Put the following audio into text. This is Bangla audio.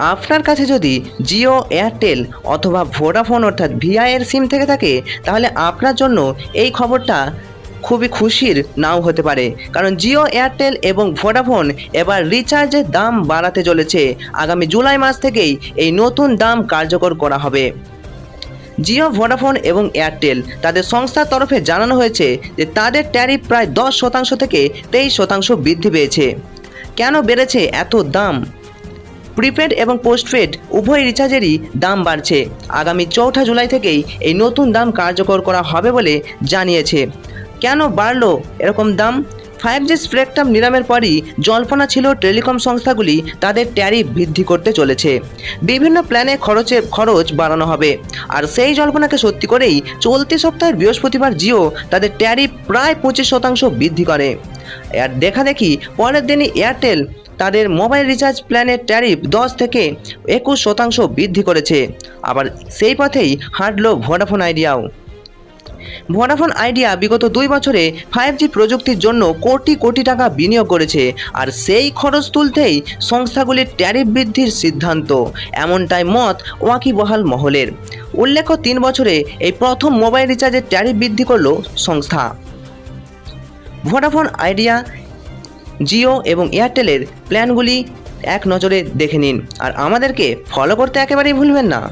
আপনার কাছে যদি জিও, এয়ারটেল অথবা ভোডাফোন অর্থাৎ ভিআইয়ের সিম থেকে থাকে, তাহলে আপনার জন্য এই খবরটা খুবই খুশির নাও হতে পারে। কারণ জিও, এয়ারটেল এবং ভোডাফোন এবার রিচার্জের দাম বাড়াতে চলেছে। আগামী জুলাই মাস থেকেই এই নতুন দাম কার্যকর করা হবে। জিও, ভোডাফোন এবং এয়ারটেল তাদের সংস্থার তরফে জানানো হয়েছে যে তাদের ট্যারিফ প্রায় দশ শতাংশ থেকে তেইশ শতাংশ বৃদ্ধি পেয়েছে। কেন বেড়েছে এত দাম? প্রিপেড এবং পোস্টপেড, উভয় রিচার্জেরই দাম বাড়ছে। আগামী চৌঠা জুলাই থেকেই এই নতুন দাম কার্যকর করা হবে বলে জানিয়েছে। কেন বাড়লো এরকম দাম? ফাইভ জি স্প্রেকটাম নিলামের পরই জল্পনা ছিল টেলিকম সংস্থাগুলি তাদের ট্যারিফ বৃদ্ধি করতে চলেছে। বিভিন্ন প্ল্যানে খরচে খরচ বাড়ানো হবে। আর সেই জল্পনাকে সত্যি করেই চলতি সপ্তাহের বৃহস্পতিবার জিও তাদের ট্যারিফ প্রায় পঁচিশ শতাংশ বৃদ্ধি করে। আর দেখা দেখি পরের দিনই এয়ারটেল তাদের মোবাইল রিচার্জ প্ল্যানের ট্যারিফ দশ থেকে একুশ শতাংশ বৃদ্ধি করেছে। আবার সেই পথেই হাঁটলো ভোডাফোন আইডিয়াও। ভোডাফোন আইডিয়া বিগত দুই বছরে ফাইভ জি প্রযুক্তির জন্য কোটি কোটি টাকা বিনিয়োগ করেছে আর সেই খরচ তুলতেই সংস্থাগুলির ট্যারিফ বৃদ্ধির সিদ্ধান্ত। এমনটাই মত ওয়াকিবহাল মহলের। উল্লেখ্য তিন বছরে এই প্রথম মোবাইল রিচার্জের ট্যারিফ বৃদ্ধি করল সংস্থা। ভোডাফোন আইডিয়া জিও এবং এয়ারটেলের প্ল্যানগুলি এক নজরে দেখে নিন। আর আমাদেরকে ফলো করতে একেবারেই ভুলবেন না।